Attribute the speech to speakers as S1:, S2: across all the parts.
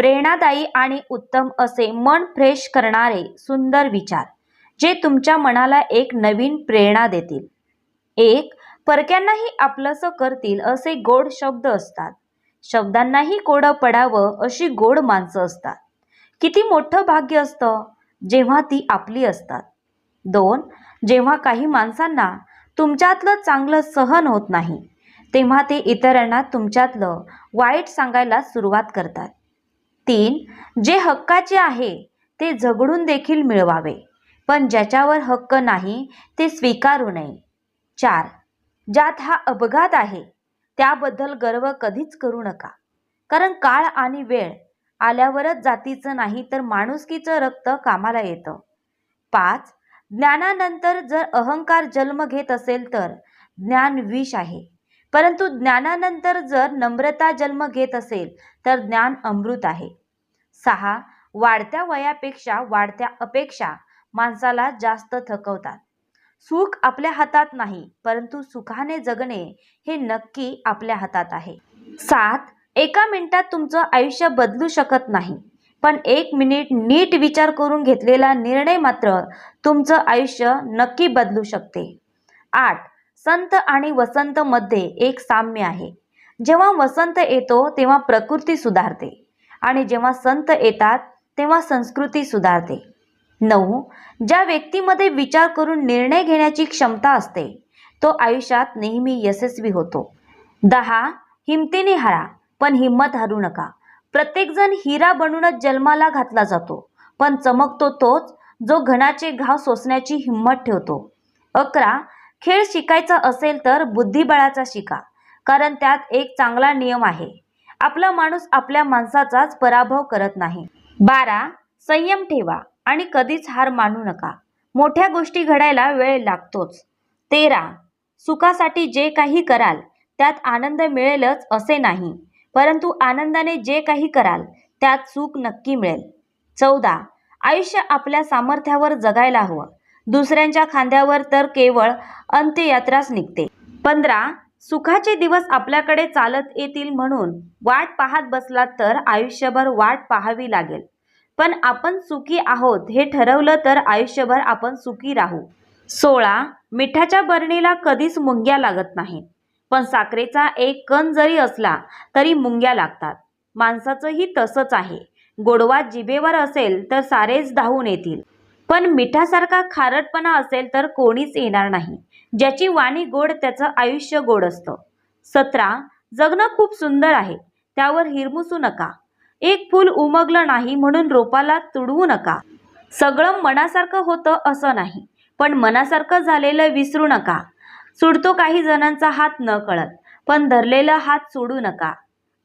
S1: प्रेरणादायी आणि उत्तम असे मन फ्रेश करणारे सुंदर विचार जे तुमच्या मनाला एक नवीन प्रेरणा देतील. एक परक्यांनाही आपलंसं करतील असे गोड शब्द असतात. शब्दांनाही कोडं पडावं अशी गोड माणसं असतात. किती मोठं भाग्य असतं? जेव्हा ती आपली असतात. दोन जेव्हा काही माणसांना तुमच्यातलं चांगलं सहन होत नाही तेव्हा ते इतरांना तुमच्यातलं वाईट सांगायला सुरुवात करतात. तीन जे हक्काचे आहे ते झगडून देखील मिळवावे. पण ज्याच्यावर हक्क नाही ते स्वीकारू नये. चार ज्यात हा अपघात आहे त्याबद्दल गर्व कधीच करू नका. कारण काळ आणि वेळ आल्यावरच जातीचं नाही तर माणुसकीचं रक्त कामाला येतं. पाच ज्ञानानंतर जर अहंकार जन्म घेत असेल तर ज्ञान विष आहे. परंतु ज्ञानानंतर जर नम्रता जन्म घेत असेल तर ज्ञान अमृत आहे. सहा वाढत्या वयापेक्षा वाढत्या अपेक्षा माणसाला जास्त थकवतात. सुख आपल्या हातात नाही परंतु सुखाने जगणे हे नक्की आपल्या हातात आहे. सात एका मिनिटात तुमचं आयुष्य बदलू शकत नाही पण एक मिनिट नीट विचार करून घेतलेला निर्णय मात्र तुमचं आयुष्य नक्की बदलू शकते. आठ संत आणि वसंतमध्ये एक साम्य आहे. जेव्हा वसंत येतो तेव्हा प्रकृती सुधारते. आणि जेव्हा संत येतात तेव्हा संस्कृती सुधारते. नऊ ज्या व्यक्तीमध्ये विचार करून निर्णय घेण्याची क्षमता असते तो आयुष्यात नेहमी यशस्वी होतो. दहा हिमतीने हरा पण हिंमत हरू नका. प्रत्येकजण हिरा बनूनच जन्माला घातला जातो पण चमकतो तोच जो घणाचे घाव सोसण्याची हिंमत ठेवतो. अकरा खेळ शिकायचा असेल तर बुद्धिबळाचा शिका कारण त्यात एक चांगला नियम आहे. आपला माणूस आपल्या माणसाचाच पराभव करत नाही. बारा संयम ठेवा आणि कधीच हार मानू नका. मोठ्या गोष्टी घडायला वेळ लागतोच. तेरा सुखासाठी जे काही कराल त्यात आनंद मिळेलच असे नाही. परंतु आनंदाने जे काही कराल त्यात सुख नक्की मिळेल. चौदा आयुष्य आपल्या सामर्थ्यावर जगायला हवं. दुसऱ्यांच्या खांद्यावर तर केवळ अंत्ययात्राच निघते. पंधरा सुखाचे दिवस आपल्याकडे चालत येतील म्हणून वाट पाहत बसलात तर आयुष्यभर वाट पाहावी लागेल. पण आपण सुखी आहोत हे ठरवलं तर आयुष्यभर आपण सुखी राहू. सोळा मिठाच्या बरणीला कधीच मुंग्या लागत नाही पण साखरेचा एक कण जरी असला तरी मुंग्या लागतात. माणसाचंही तसंच आहे. गोडवा जिभेवर असेल तर सारेच धावून येतील. पण मिठासारखा खारटपणा असेल तर कोणीच येणार नाही. ज्याची वाणी गोड त्याचं आयुष्य गोड असतं. सतरा जगणं खूप सुंदर आहे त्यावर हिरमुसू नका. एक फूल उमगलं नाही म्हणून रोपाला तुडवू नका. सगळं मनासारखं होतं असं नाही पण मनासारखं झालेलं विसरू नका. सुडतो काही जणांचा हात न कळत पण धरलेला हात सोडू नका.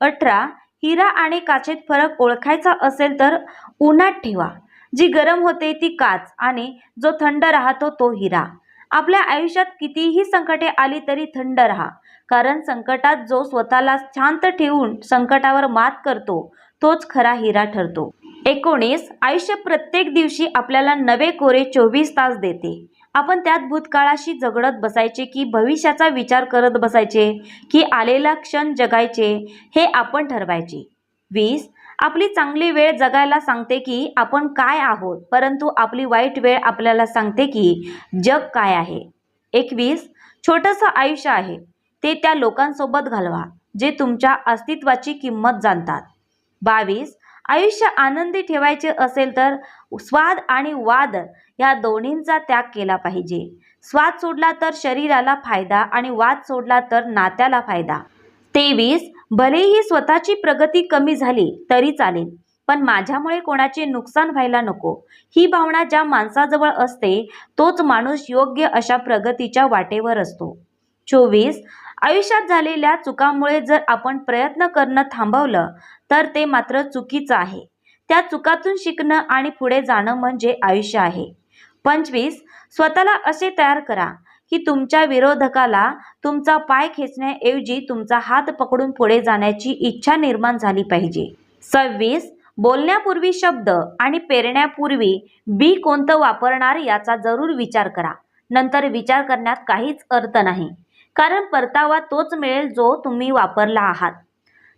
S1: अठरा हिरा आणि काचेत फरक ओळखायचा असेल तर उन्हात ठेवा. जी गरम होते ती काच आणि जो थंड राहतो तो हिरा. आपल्या आयुष्यात कितीही संकटे आली तरी थंड राहा. कारण संकटात जो स्वतःला शांत ठेवून संकटावर मात करतो तोच खरा हिरा ठरतो. एकोणीस आयुष्य प्रत्येक दिवशी आपल्याला नवे कोरे चोवीस तास देते. आपण त्यात भूतकाळाशी झगडत बसायचे की भविष्याचा विचार करत बसायचे की आलेला क्षण जगायचे हे आपण ठरवायचे. वीस आपली चांगली वेळ जगायला सांगते की आपण काय आहोत परंतु आपली वाईट वेळ आपल्याला सांगते की जग काय आहे. एकवीस छोटंसं आयुष्य आहे. ते त्या लोकांसोबत घालवा जे तुमच्या अस्तित्वाची किंमत जाणतात. बावीस आयुष्य आनंदी ठेवायचे असेल तर स्वाद आणि वाद या दोन्हींचा त्याग केला पाहिजे. स्वाद सोडला तर शरीराला फायदा आणि वाद सोडला तर नात्याला फायदा. तेवीस भलेही स्वतःची प्रगती कमी झाली तरी चालेल पण माझ्यामुळे कोणाचे नुकसान व्हायला नको. ही भावना ज्या माणसाजवळ असते तोच माणूस योग्य अशा प्रगतीच्या वाटेवर असतो. चोवीस आयुष्यात झालेल्या चुकामुळे जर आपण प्रयत्न करणं थांबवलं तर ते मात्र चुकीचं आहे. त्या चुकातून शिकणं आणि पुढे जाणं म्हणजे आयुष्य आहे. पंचवीस स्वतःला असे तयार करा की तुमच्या विरोधकाला तुमचा पाय खेचण्याऐवजी तुमचा हात पकडून पुढे जाण्याची इच्छा निर्माण झाली पाहिजे. सव्वीस. बोलण्यापूर्वी शब्द आणि पेरण्यापूर्वी बी कोणतं वापरणार याचा जरूर विचार करा. नंतर विचार करण्यात काहीच अर्थ नाही. कारण परतावा तोच मिळेल जो तुम्ही वापरला आहात.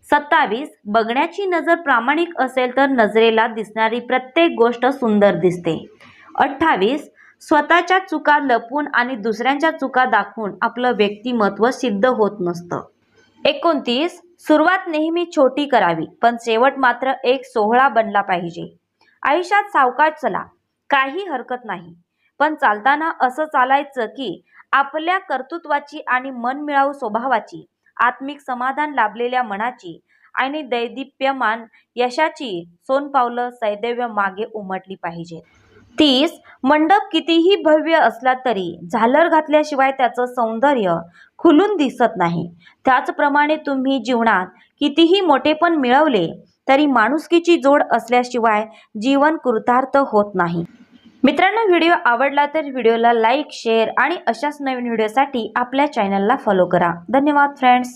S1: सत्तावीस. बघण्याची नजर प्रामाणिक असेल तर नजरेला दिसणारी प्रत्येक गोष्ट सुंदर दिसते. अठ्ठावीस. स्वतःच्या चुका लपवून आणि दुसऱ्यांच्या चुका दाखवून आपलं व्यक्तिमत्व सिद्ध होत नसतं. एकोणतीस सुरुवात नेहमी छोटी करावी पण शेवट मात्र एक सोहळा बनला पाहिजे. आयुष्यात सावकाश चला काही हरकत नाही. पण चालताना असं चालायचं की आपल्या कर्तृत्वाची आणि मनमिळावू स्वभावाची आत्मिक समाधान लाभलेल्या मनाची आणि दैदिप्यमान यशाची सोनपावलं सैदैव्य मागे उमटली पाहिजेत. तीस मंडप कितीही भव्य असला तरी झालर घातल्याशिवाय त्याचं सौंदर्य खुलून दिसत नाही. त्याचप्रमाणे तुम्ही जीवनात कितीही मोठेपण मिळवले तरी माणुसकीची जोड असल्याशिवाय जीवन कृतार्थ होत नाही. मित्रांनो व्हिडिओ आवडला तर व्हिडिओला लाईक शेअर आणि अशाच नवीन व्हिडिओसाठी आपल्या चॅनलला फॉलो करा. धन्यवाद फ्रेंड्स!